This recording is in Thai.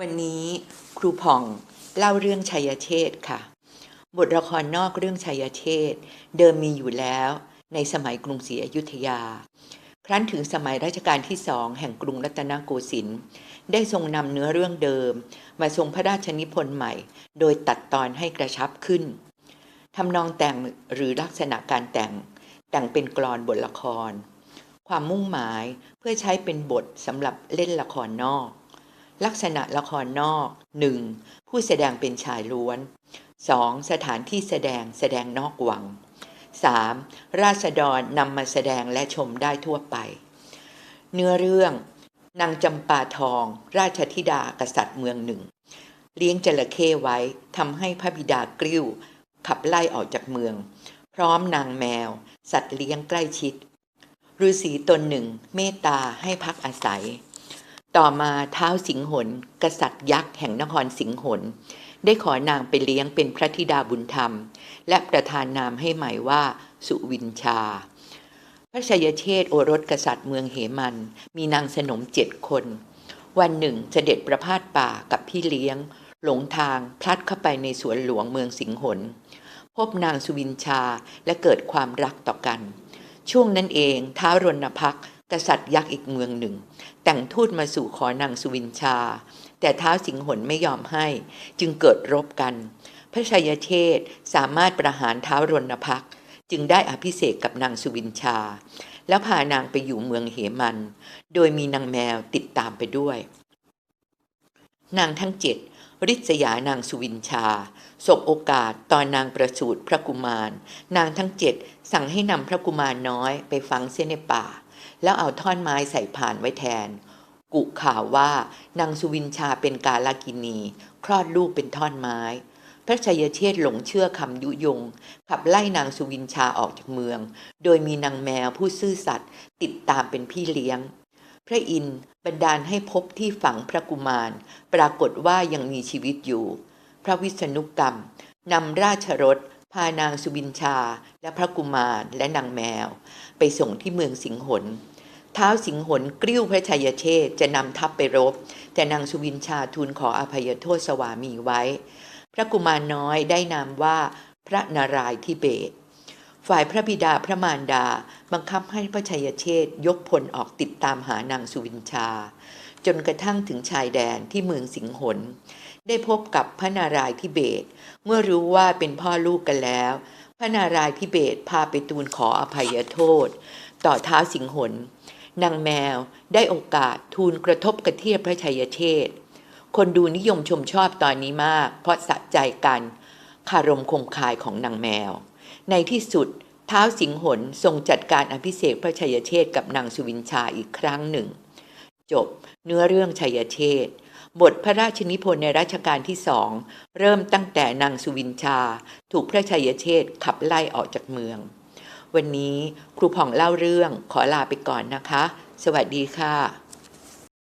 วันนี้ครูผ่องเล่าเรื่องชัยเชษ์ค่ะ บทละครนอกเรื่องชัยเชษ์เดิมมีอยู่แล้วในสมัยกรุงศรีอยุธยา ครั้นถึงสมัยรัชกาลที่สองแห่งกรุงรัตนโกสินทร์ได้ทรงนำเนื้อเรื่องเดิม มาทรงพระราชนิพนธ์ใหม่ โดยตัดตอนให้กระชับขึ้นทำนองแต่งหรือลักษณะการแต่ง แต่งเป็นกลอนบทละคร ความมุ่งหมายเพื่อใช้เป็นบทสำหรับเล่นละครนอก ลักษณะละครนอก 1. ผู้แสดงเป็นชายล้วน 2. สถานที่แสดงแสดงนอกวัง 3. ราษฎรนำมาแสดงและชมได้ทั่วไป เนื้อเรื่อง นางจำปาทอง ราชธิดากษัตริย์เมืองหนึ่ง เลี้ยงจระเข้ไว้ทำให้พระบิดากลิ้ว ขับไล่ออกจากเมือง พร้อมนางแมว สัตว์เลี้ยงใกล้ชิดฤาษีตนหนึ่งเมตตาให้พักอาศัย ต่อมาเท้าวสิงหนกษัตริย์ยักษ์แห่งนครสิงหนได้ขอนางไปเลี้ยงเป็นพระธิดาบุญธรรม และประทานนามให้ใหม่ว่า สุวินชา พระชยเชษโอรสกษัตริย์เมืองเหมัน มีนางสนมเจ็ดคน วันหนึ่งเสด็จประพาสป่ากับพี่เลี้ยง หลงทางพลัดเข้าไปในสวนหลวงเมืองสิงหนพบนางสุวินชาและเกิดความรักต่อกัน ช่วงนั้นเองท้าวรณพัก กษัตริย์ยักษ์อีกเมืองหนึ่ง แต่งทูตมาสู่ขอนางสุวินชา แต่ท้าวสิงหนไม่ยอมให้ จึงเกิดรบกัน พระชัยเชษสามารถประหารท้าวรณพักจึงได้อภิเษกกับนางสุวินชา แล้วพานางไปอยู่เมืองเหมัน โดยมีนางแมวติดตามไปด้วย นางทั้งเจ็ดริษยานางสุวินชาสบโอกาสตอนนางประสูติพระกุมาร นางทั้งเจ็ดสั่งให้นำพระกุมารน้อยไปฝังเสียในป่า แล้วเอาท่อนไม้ใส่ผ่านไว้แทน กุข่าวว่านางสุวินชาเป็นกาลากินี คลอดลูกเป็นท่อนไม้ พระชัยเชษหลงเชื่อคำยุยง ขับไล่นางสุวินชาออกจากเมือง โดยมีนางแมวผู้ซื่อสัตย์ติดตามเป็นพี่เลี้ยง พระอินทร์บันดาลให้พบที่ฝังพระกุมาร ปรากฏว่ายังมีชีวิตอยู่ พระวิษณุกรรมนำราชรถ พานางสุบินชาและพระกุมารและนางแมว ไปส่งที่เมืองสิงหนท้าวสิงหนกริ้วพระชัยเชษจะนำทัพไปรบ แต่นางสุบินชาทูลขออภัยโทษสวามีไว้ พระกุมารน้อยได้นามว่าพระนารายณ์ทิเบต ฝ่ายพระบิดาพระมารดา บังคับให้พระชัยเชษยกพลออกติดตามหานางสุวินชา จนกระทั่งถึงชายแดนที่เมืองสิงหน ได้พบกับพระนารายณ์ทิเบต เมื่อรู้ว่าเป็นพ่อลูกกันแล้ว พระนารายณ์ทิเบตพาไปทูลขออภัยโทษ ต่อท้าวสิงหนนางแมวได้โอกาสทูลกระทบกระเทียบพระชัยเชษคนดูนิยมชมชอบตอนนี้มาก เพราะสะใจกัน คารมคงคายของนางแมว ในที่สุดเท้าวสิงหนทรงจัดการอภิเษกพระชัยเชษกับนางสุวินชาอีกครั้งหนึ่ง จบเนื้อเรื่องชัยเชษบทพระราชนิพนธ์ในรัชกาลที่สอง เริ่มตั้งแต่นางสุวินชา ถูกพระชัยเชษขับไล่ออกจากเมือง วันนี้ครูผ่องเล่าเรื่องขอลาไปก่อนนะคะ สวัสดีค่ะ